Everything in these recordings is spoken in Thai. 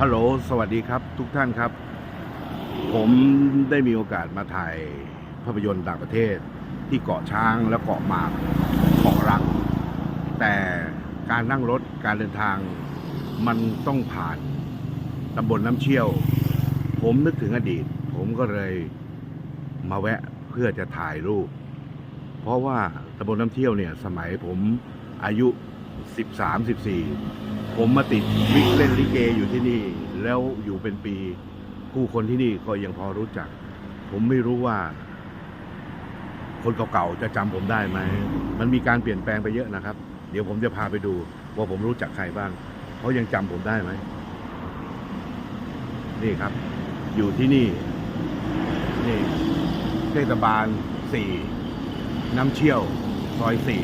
ฮัลโหล สวัสดีครับ ทุกท่านครับ ผมได้มีโอกาสมาถ่ายภาพยนตร์ต่างประเทศ ที่เกาะช้างและเกาะหมากเกาะรัง แต่การนั่งรถการเดินทางมันต้องผ่านตำบลน้ำเชี่ยว ผมนึกถึงอดีต ผมก็เลยมาแวะเพื่อจะถ่ายรูป เพราะว่าตำบลน้ำเที่ยวเนี่ย สมัยผมอายุ 13 14ผมมาติดวิกเล่นลิเกอยู่ที่นี่ แล้วอยู่เป็นปี ผู้คนที่นี่ก็ยังพอรู้จัก ผมไม่รู้ว่า คนเก่าๆจะจำผมได้ไหม มันมีการเปลี่ยนแปลงไปเยอะนะครับ เดี๋ยวผมจะพาไปดูว่าผมรู้จักใครบ้างเขายังจำผมได้ไหม นี่ครับ อยู่ที่นี่ นี่เทศบาลสี่น้ำเชี่ยวซอยสี่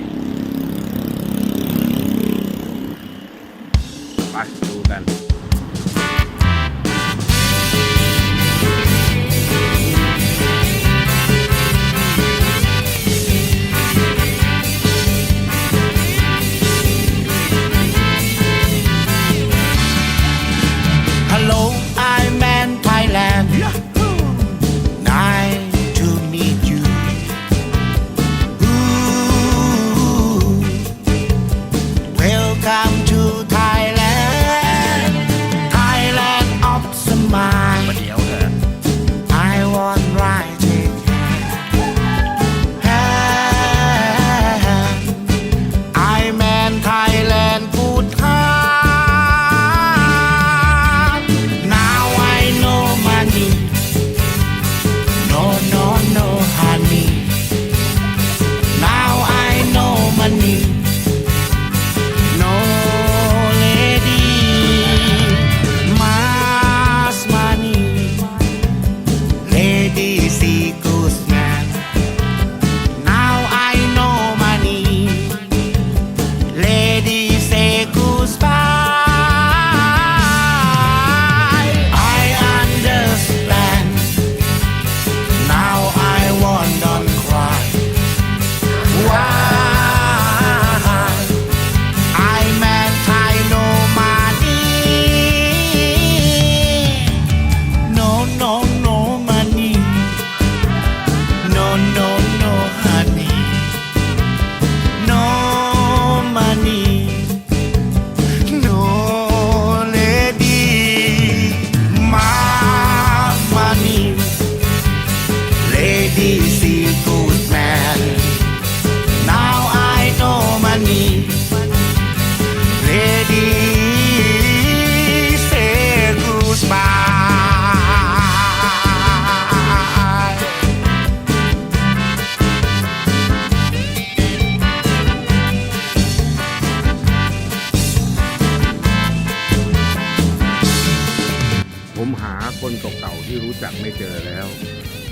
ไม่เจอแล้ว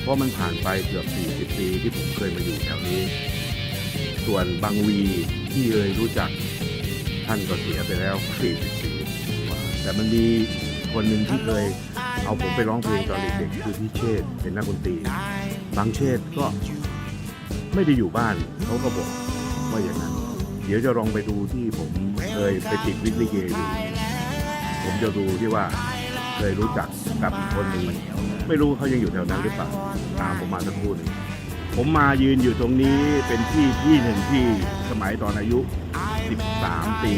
เพราะมันผ่านไปเกือบ 40 ปีที่ผมเคยมาอยู่แถวนี้ ส่วนบางวีที่เคยรู้จักท่านก็เสียไปแล้ว40ปีกว่าแต่มันมีคนหนึ่งที่เคยเอาผมไปร้องเพลงตอนเด็กๆคือพี่เชษเป็นนักดนตรีบางเชษก็ไม่ได้อยู่บ้านเขาก็บอกว่าอย่างนั้น เดี๋ยวจะลองไปดูที่ผมเคยไปติดวิทย์ลิเกอยู่ผมจะดูที่ว่า เคยรู้จักกับอีกคนหนึ่งไม่รู้เขายังอยู่แถวนั้นหรือเปล่าตามผมมาสักครู่หนึงผมมายืนอยู่ตรงนี้เป็นที่ที่หนึ่งที่สมัยตอนอายุ 13 ปี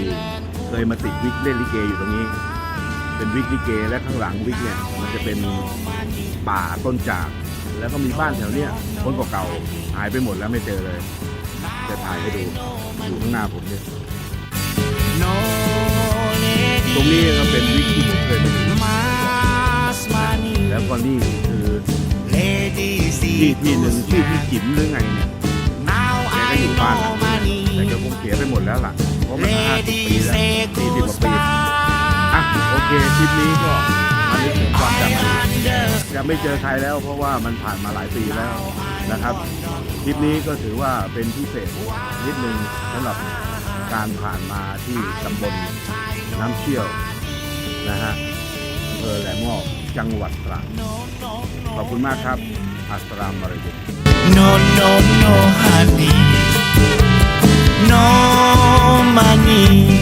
เคยมาติดวิกเล่นลิเกอยู่ตรงนี้ เป็นวิกลิเกและข้างหลังวิกเนี่ยมันจะเป็นป่าต้นจาก แล้วก็มีบ้านแถวเนี้ยคนเก่าๆหายไปหมดแล้วไม่เจอเลย จะถ่ายให้ดูอยู่ข้างหน้าผมเนี่ย No ตรง lady. นี้ ที่ที่หนึ่งชื่อพี่จิ๋มหรือไงเนี่ย Now แกก็อยู่บ้านหลั know งนี้ money. แต่แกคงเสียไปหมดแล้วล่ะเพราะมันห้าสิบปีแล้วสี่สิบกว่าปีอะโอเคคลิปนี้ก็มานึกถึงความจำจะไม่เจอใครแล้ว เพราะว่ามันผ่านมาหลายปีแล้วนะครับคลิปนี้ก็ถือว่าเป็นพิเศษนิดนึงสำหรับการผ่านมาที่ตำบลน้ำเชี่ยวนะฮะอำเภอแหลมงอกจังหวัดตรังขอบคุณมากครับ Assalamualaikum. No, no, no, honey. No money.